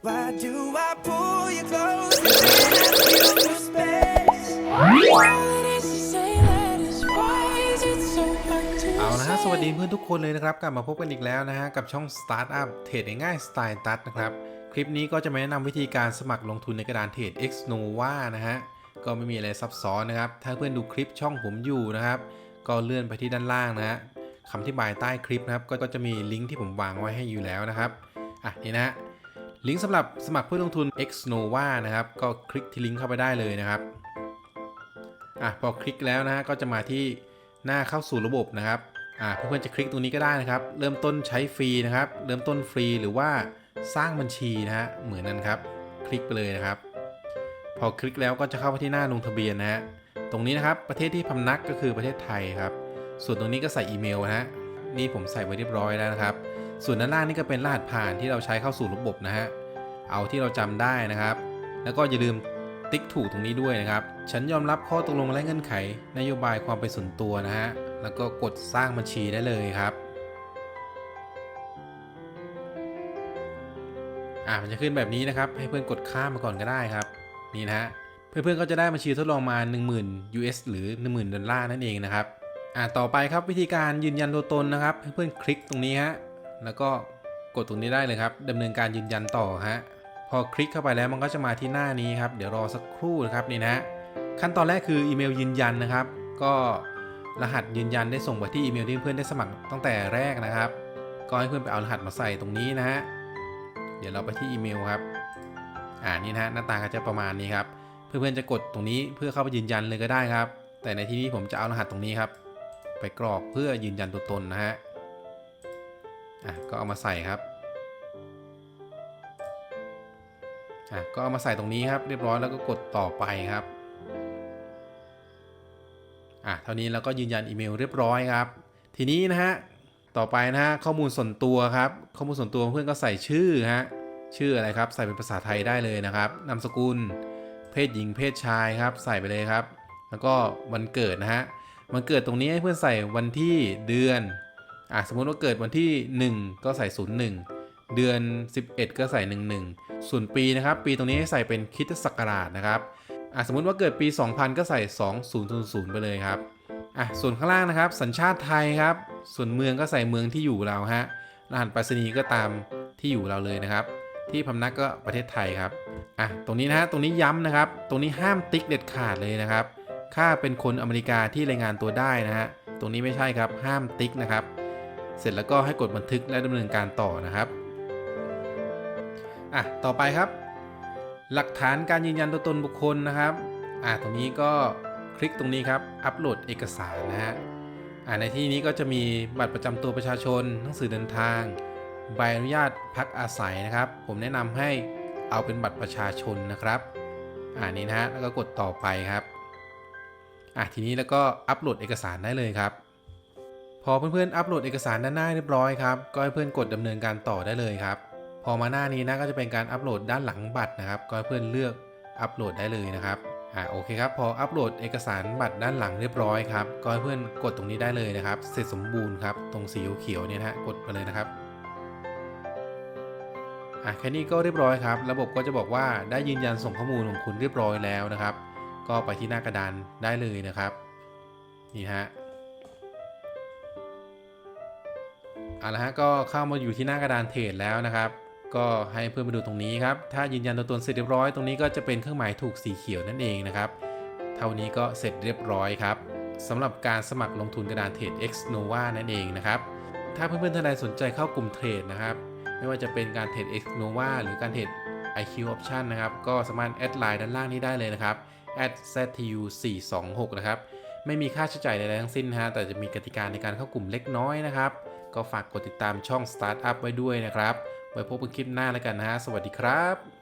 Why do I pull you close and ask you for space? All it is to say that is why is it so hard to เอาละฮะ say? สวัสดีเพื่อนทุกคนเลยนะครับ กลับมาพบกันอีกแล้วนะฮะ กับช่อง Startup เทรดง่ายๆสไตล์ตัดนะครับ คลิปนี้ก็จะมาแนะนำวิธีการสมัครลงทุนในกระดานเทรด X Nova นะฮะ ก็ไม่มีอะไรซับซ้อนนะครับ ถ้าเพื่อนดูคลิปช่องผมอยู่นะครับ ก็เลื่อนไปที่ด้านล่างนะฮะคำที่บายใต้คลิปนะครับก็ก็จะมีลิงก์ที่ผมวางไว้ให้อยู่แล้วนะครับ อะนี่นะฮะ ลิงก์สำหรับสมัครเพื่อลงทุน X Nova นะครับ ก็คลิกที่ลิงก์เข้าไปได้เลยนะครับอะพอคลิกแล้วนะฮะก็จะมาที่หน้าเข้าสู่ระบบนะครับอ่าเพื่อนๆจะคลิกตรงนี้ก็ได้นะครับ เริ่มต้นใช้ฟรีนะครับ เริ่มต้นฟรีหรือว่าสร้างบัญชีนะฮะเหมือนนั้นครับ คลิกไปเลยนะครับ พอคลิกแล้วก็จะเข้าไปที่หน้าลงทะเบียนนะฮะตรงนี้นะครับประเทศที่พำนักก็คือประเทศไทยครับ ส่วนตรงนี้ก็ใส่อีเมลนะฮะนี่ผมใส่ไว้เรียบร้อยแล้วนะครับ ส่วนด้านล่างนี่ก็เป็นรหัสผ่านที่เราใช้เข้าสู่ระบบนะฮะ เอาที่เราจำได้นะครับ แล้วก็อย่าลืมติ๊กถูกตรงนี้ด้วยนะครับ ฉันยอมรับข้อตกลงและเงื่อนไข นโยบายความเป็นส่วนตัวนะฮะ แล้วก็กดสร้างบัญชีได้เลยครับ อ่ามันจะขึ้นแบบนี้นะครับ ให้เพื่อนกดข้ามมาก่อนก็ได้ครับ นี่นะฮะ เพื่อนๆก็จะได้บัญชีทดลองมา 10,000 US หรือ 10,000ดอลลาร์นั่นเองนะครับ อ่าต่อไปครับวิธีการยืนยันตัวตนนะครับ ให้เพื่อนคลิกตรงนี้ฮะ แล้วก็กดตรงนี้ได้เลยครับดำเนินการยืนยันต่อฮะพอคลิกเข้าไปแล้วมันก็จะมาที่หน้านี้ครับ เดี๋ยวรอสักครู่นะครับนี่นะฮะขั้นตอนแรกคืออีเมลยืนยันนะครับ ก็รหัสยืนยันได้ส่งไปที่อีเมลที่เพื่อนได้สมัครตั้งแต่แรกนะครับ ก็ให้เพื่อนไปเอารหัสมาใส่ตรงนี้นะฮะเดี๋ยวเราไปที่อีเมลครับ อ่านี่นะฮะหน้าตาก็จะประมาณนี้ครับ เพื่อนๆจะกดตรงนี้เพื่อเข้าไปยืนยันเลยก็ได้ครับ แต่ในที่นี้ผมจะเอารหัสตรงนี้ครับ ไปกรอกเพื่อยืนยันตัวตนนะฮะ อะก็เอามาใส่ครับอะก็เอามาใส่ตรงนี้ครับ เรียบร้อยแล้วก็กดต่อไปครับอะเท่านี้แล้วก็ยืนยันอีเมลเรียบร้อยครับ ทีนี้นะฮะต่อไปนะฮะข้อมูลส่วนตัวครับ ข้อมูลส่วนตัวเพื่อนก็ใส่ชื่อฮะชื่ออะไรครับ ใส่เป็นภาษาไทยได้เลยนะครับนามสกุล เพศหญิงเพศชายครับ ใส่ไปเลยครับ แล้วก็วันเกิดนะฮะวันเกิดตรงนี้ให้เพื่อนใส่วันที่เดือน อะสมมติว่าเกิดวันที่ 1 ก็ใส่ 01 เดือน 11 ก็ใส่ 11 ส่วนปีนะครับ ปีตรงนี้ให้ใส่เป็นคิดศักราชนะครับอะสมมุติว่าเกิดปี 2000 ก็ใส่ 2000 ไปเลยครับอะส่วนข้างล่างนะครับ สัญชาติไทยครับ ส่วนเมืองก็ใส่เมืองที่อยู่เราฮะรหัสไปรษณีย์ก็ตามที่อยู่เราเลยนะครับ ที่พำนักก็ประเทศไทยครับอะตรงนี้นะฮะตรงนี้ย้ำนะครับ ตรงนี้ห้ามติ๊กเด็ดขาดเลยนะครับ ค่าเป็นคนอเมริกาที่รายงานตัวได้นะฮะตรงนี้ไม่ใช่ครับห้ามติ๊กนะครับ เสร็จแล้วก็ให้กดบันทึกและดำเนินการต่อนะครับอะต่อไปครับ หลักฐานการยืนยันตัวตนบุคคลนะครับอะตรงนี้ก็คลิกตรงนี้ครับ อัปโหลดเอกสารนะฮะอ่าในที่นี้ก็จะมีบัตรประจำตัวประชาชน หนังสือเดินทาง ใบอนุญาตพักอาศัยนะครับ ผมแนะนำให้เอาเป็นบัตรประชาชนนะครับอ่านี้นะฮะแล้วก็กดต่อไปครับอะทีนี้แล้วก็อัปโหลดเอกสารได้เลยครับ อเพื่อนๆอัปโหลดเอกสารด้านหน้าเรียบร้อยครับ ก็ให้เพื่อนกดดำเนินการต่อได้เลยครับ พอมาหน้านี้นะก็จะเป็นการอัปโหลดด้านหลังบัตรนะครับ ก็ให้เพื่อนเลือกอัปโหลดได้เลยนะครับอ่าโอเคครับ พออัปโหลดเอกสารบัตรด้านหลังเรียบร้อยครับ ก็ให้เพื่อนกดตรงนี้ได้เลยนะครับ เสร็จสมบูรณ์ครับ ตรงสีเขียวเนี่ยนะฮะกดไปเลยนะครับอะแค่นี้ก็เรียบร้อยครับ ระบบก็จะบอกว่าได้ยืนยันส่งข้อมูลของคุณเรียบร้อยแล้วนะครับ ก็ไปที่หน้ากระดานได้เลยนะครับ นี่ฮะ เอาละฮะก็เข้ามาอยู่ที่หน้ากระดานเทรดแล้วนะครับ ก็ให้เพื่อนมาดูตรงนี้ครับ ถ้ายืนยันตัวตนเสร็จเรียบร้อยตรงนี้ก็จะเป็นเครื่องหมายถูกสีเขียวนั่นเองนะครับ เท่านี้ก็เสร็จเรียบร้อยครับสำหรับการสมัครลงทุนกระดานเทรด X Nova นั่นเองนะครับ ถ้าเพื่อนๆท่านใดสนใจเข้ากลุ่มเทรดนะครับ ไม่ว่าจะเป็นการเทรด X Nova หรือการเทรด IQ Option นะครับ ก็สามารถแอดไลน์ด้านล่างนี้ได้เลยนะครับ @ztu 4 2 6 นะครับ ไม่มีค่าใช้จ่ายใดๆทั้งสิ้นนะฮะ แต่จะมีกติกาในการเข้ากลุ่มเล็กน้อยนะครับ ก็ฝากกดติดตามช่อง Startup ไว้ด้วยนะครับ ไว้พบกันคลิปหน้าแล้วกันนะฮะ สวัสดีครับ